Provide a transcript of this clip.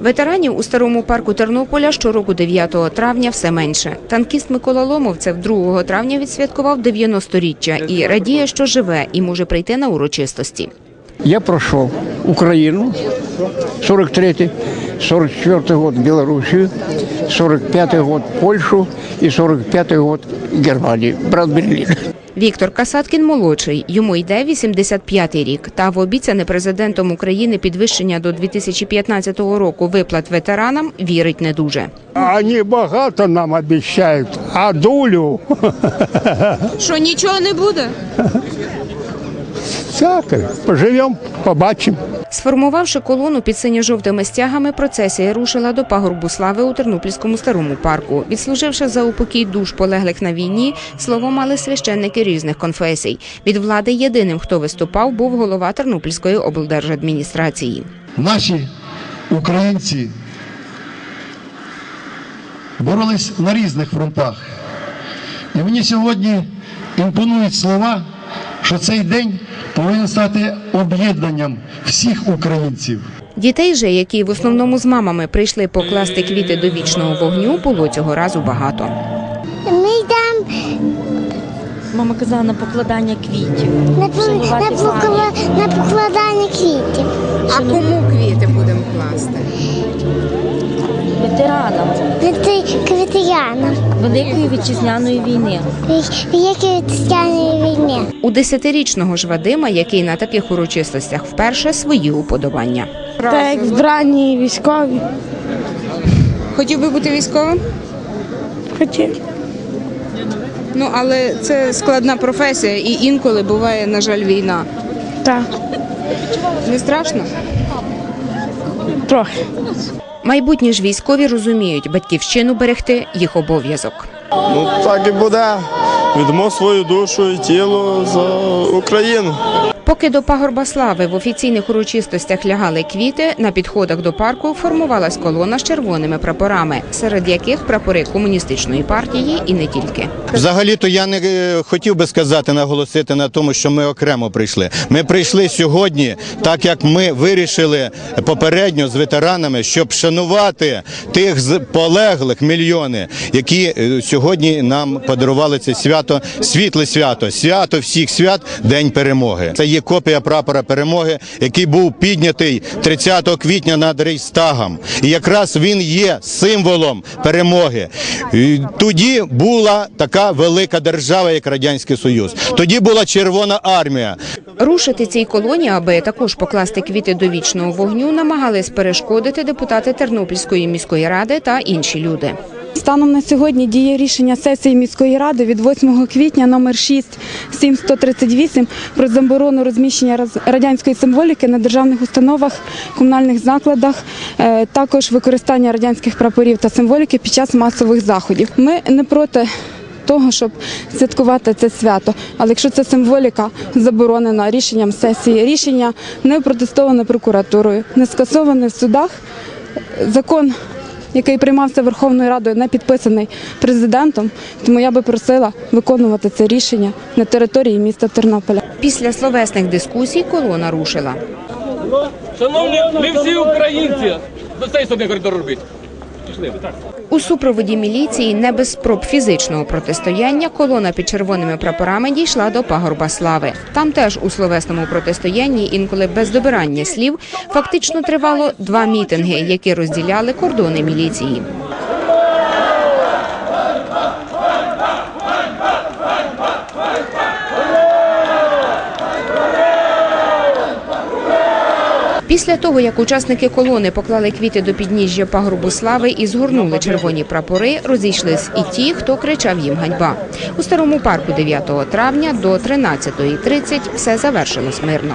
Ветеранів у старому парку Тернополя щороку 9 травня все менше. Танкіст Микола Ломовцев 2 травня відсвяткував 90-річчя і радіє, що живе і може прийти на урочистості. Я прошел Украину, 43-й, 44-й год Белоруссию, 45-й год Польшу и 45-й год Германию, брат Берлин. Віктор Касаткін молодший. Йому йде 85-й рік. Та в обіцяне президентом України підвищення до 2015 року виплат ветеранам вірить не дуже. Ані багато нам обіцяють, а долю Що нічого не буде? Всякое. Поживем, побачим. Сформувавши колону під синьо-жовтими стягами, процесія рушила до пагорбу слави у Тернопільському старому парку. Відслуживши за упокій душ полеглих на війні, слово мали священники різних конфесій. Від влади єдиним, хто виступав, був голова Тернопільської облдержадміністрації. наші українці боролись на різних фронтах. І мені сьогодні імпонують слова, що цей день повинен стати об'єднанням всіх українців. Дітей же, які в основному з мамами прийшли покласти квіти до вічного вогню, було цього разу багато. Ми йдемо Мама казала на покладання квітів. на, на, покла- на покладання квітів. А кому квіти будемо класти? ветеранам Квіти квітиянам. Великої вітчизняної війни. Які вітчизняної війни. У десятирічного ж Вадима, який на таких урочистостях вперше свої уподобання. Так як збрані військові. Хотів би бути військовим? Хотів. Ну але це складна професія, і інколи буває, на жаль, війна. Так, Не страшно? трохи. Майбутні ж військові розуміють, батьківщину берегти їх обов'язок. Ну так і буде. Відмо свою душу і тіло за Україну. Поки до пагорба слави в офіційних урочистостях лягали квіти, на підходах до парку формувалась колона з червоними прапорами, серед яких прапори комуністичної партії і не тільки. Взагалі-то я не е, хотів би сказати, наголосити на тому, що ми окремо прийшли. Ми прийшли сьогодні, так як ми вирішили попередньо з ветеранами, щоб шанувати тих з- полеглих мільйони, які е, сьогодні нам подарували це свято, світле свято, свято всіх свят, День перемоги. Це є копія прапора перемоги, який був піднятий 30 квітня над Рейхстагом. І якраз він є символом перемоги. І Тоді була така велика держава, як Радянський Союз. Тоді була Червона армія. Рушити цій колоні, аби також покласти квіти до вічного вогню, намагались перешкодити депутати Тернопільської міської ради та інші люди. Станом на сьогодні діє рішення сесії міської ради від 8 квітня номер 6 7138 про заборону розміщення радянської символіки на державних установах, комунальних закладах, е, також використання радянських прапорів та символіки під час масових заходів. Ми не проти. Того, щоб святкувати це свято. Але якщо ця символіка заборонена рішенням сесії, рішення не протестоване прокуратурою, не скасоване в судах, закон, який приймався Верховною Радою, не підписаний президентом. Тому я би просила виконувати це рішення на території міста Тернополя. Після словесних дискусій колона рушила. Шановні, ми всі українці. До цей сторони коридор робіть. Пішли. У супроводі міліції, не без спроб фізичного протистояння, колона під червоними прапорами дійшла до пагорба слави. Там теж у словесному протистоянні, інколи без добирання слів, фактично тривало два мітинги, які розділяли кордони міліції. Після того, як учасники колони поклали квіти до підніжжя пагорбу слави і згорнули червоні прапори, розійшлись і ті, хто кричав їм ганьба. У старому парку 9 травня до 13.30 все завершилось мирно.